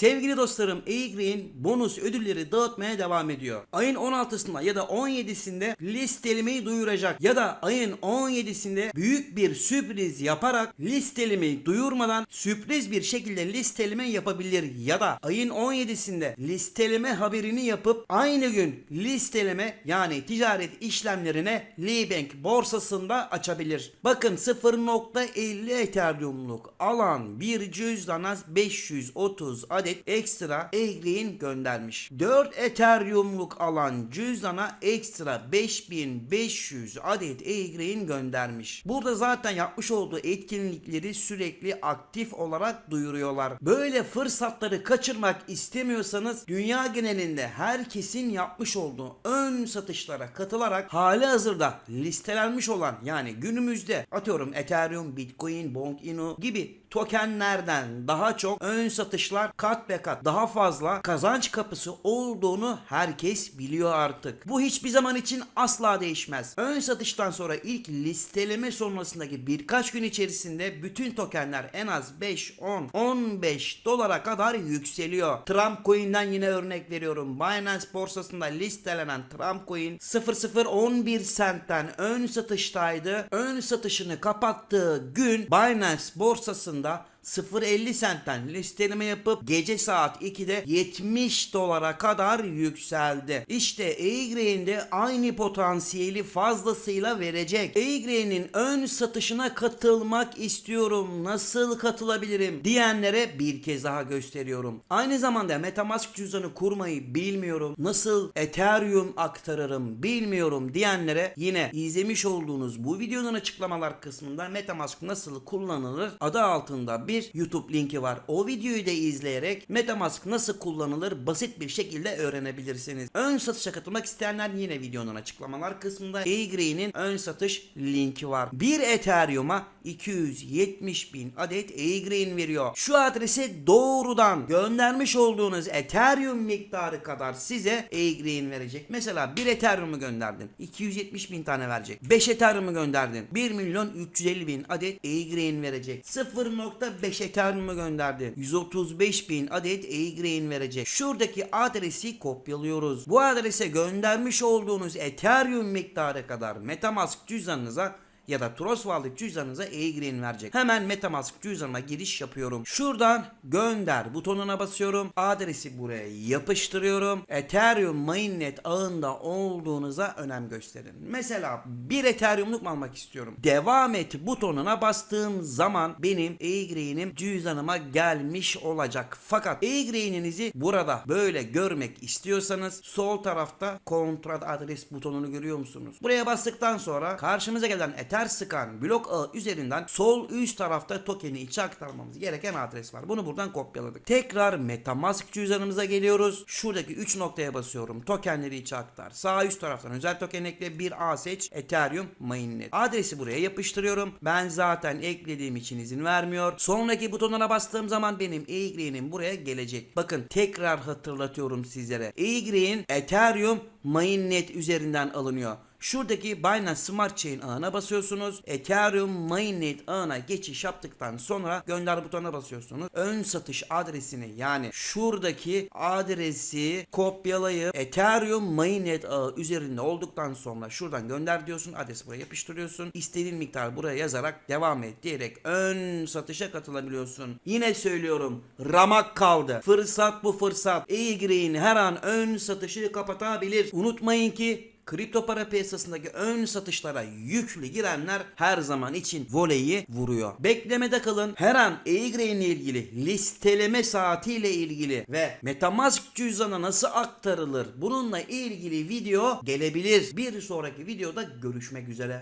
Sevgili dostlarım E-Green bonus ödülleri dağıtmaya devam ediyor. Ayın 16'sında ya da 17'sinde listelemeyi duyuracak ya da ayın 17'sinde büyük bir sürpriz yaparak listelemeyi duyurmadan sürpriz bir şekilde listeleme yapabilir ya da ayın 17'sinde listeleme haberini yapıp aynı gün listeleme yani ticaret işlemlerine Libank borsasında açabilir. Bakın 0.50 Ethereum'luk alan bir cüzdana 530 adet ekstra E-Green göndermiş. 4 Ethereum'luk alan cüzdana ekstra 5500 adet E-Green göndermiş. Burada zaten yapmış olduğu etkinlikleri sürekli aktif olarak duyuruyorlar. Böyle fırsatları kaçırmak istemiyorsanız dünya genelinde herkesin yapmış olduğu ön satışlara katılarak hali hazırda listelenmiş olan yani günümüzde atıyorum Ethereum, Bitcoin, Bonk Inu gibi tokenlerden daha çok ön satışlar kat be kat daha fazla kazanç kapısı olduğunu herkes biliyor artık. Bu hiçbir zaman için asla değişmez. Ön satıştan sonra ilk listeleme sonrasındaki birkaç gün içerisinde bütün tokenler en az 5, 10, 15 dolara kadar yükseliyor. Trump Coin'den yine örnek veriyorum. Binance borsasında listelenen Trump Coin 0011 centten ön satıştaydı. Ön satışını kapattığı gün Binance borsasında aslında 0.50 sentten listeleme yapıp gece saat 2'de 70 dolara kadar yükseldi. İşte E-Grain de aynı potansiyeli fazlasıyla verecek. E-Grain'in ön satışına katılmak istiyorum. Nasıl katılabilirim diyenlere bir kez daha gösteriyorum. Aynı zamanda Metamask cüzdanı kurmayı bilmiyorum. Nasıl Ethereum aktarırım bilmiyorum diyenlere yine izlemiş olduğunuz bu videonun açıklamalar kısmında Metamask nasıl kullanılır adı altında bir YouTube linki var. O videoyu da izleyerek Metamask nasıl kullanılır basit bir şekilde öğrenebilirsiniz. Ön satışa katılmak isteyenler yine videonun açıklamalar kısmında E-Green'in ön satış linki var. Bir Ethereum'a 270 bin adet E-Green veriyor. Şu adrese doğrudan göndermiş olduğunuz Ethereum miktarı kadar size E-Green verecek. Mesela bir Ethereum'u gönderdin. 270 bin tane verecek. 5 Ethereum'u gönderdin. 1 milyon 350 bin adet E-Green verecek. 0.5 Ethereum'u gönderdin. 135 bin adet E-Green verecek. Şuradaki adresi kopyalıyoruz. Bu adrese göndermiş olduğunuz Ethereum miktarı kadar Metamask cüzdanınıza ya da Trust Wallet cüzdanınıza e-green verecek. Hemen Metamask cüzdanıma giriş yapıyorum. Şuradan gönder butonuna basıyorum. Adresi buraya yapıştırıyorum. Ethereum mainnet ağında olduğunuza önem gösterin. Mesela bir Ethereum'luk mu almak istiyorum? Devam et butonuna bastığım zaman benim e-green'im cüzdanıma gelmiş olacak. Fakat e-green'inizi burada böyle görmek istiyorsanız sol tarafta kontrat adres butonunu görüyor musunuz? Buraya bastıktan sonra karşımıza gelen Ether Scan blok ağı üzerinden sol üst tarafta tokeni içe aktarmamız gereken adres var. Bunu buradan kopyaladık. Tekrar Metamask cüzdanımıza geliyoruz. Şuradaki 3 noktaya basıyorum. Tokenleri içe aktar. Sağ üst taraftan özel token ekle. Bir A seç. Ethereum mainnet. Adresi buraya yapıştırıyorum. Ben zaten eklediğim için izin vermiyor. Sonraki butonuna bastığım zaman benim e buraya gelecek. Bakın tekrar hatırlatıyorum sizlere. e Ethereum mainnet üzerinden alınıyor. Şuradaki Binance Smart Chain ağına basıyorsunuz. Ethereum Mainnet ağına geçiş yaptıktan sonra gönder butonuna basıyorsunuz. Ön satış adresini yani şuradaki adresi kopyalayıp Ethereum Mainnet ağı üzerinde olduktan sonra şuradan gönder diyorsun. Adresi buraya yapıştırıyorsun. İstediğin miktar buraya yazarak devam et diyerek ön satışa katılabiliyorsun. Yine söylüyorum ramak kaldı. Fırsat bu fırsat. E-Green her an ön satışı kapatabilir. Unutmayın ki kripto para piyasasındaki ön satışlara yüklü girenler her zaman için voleyi vuruyor. Beklemede kalın. Her an e-Grain ilgili listeleme saatiyle ilgili ve Metamask cüzdana nasıl aktarılır bununla ilgili video gelebilir. Bir sonraki videoda görüşmek üzere.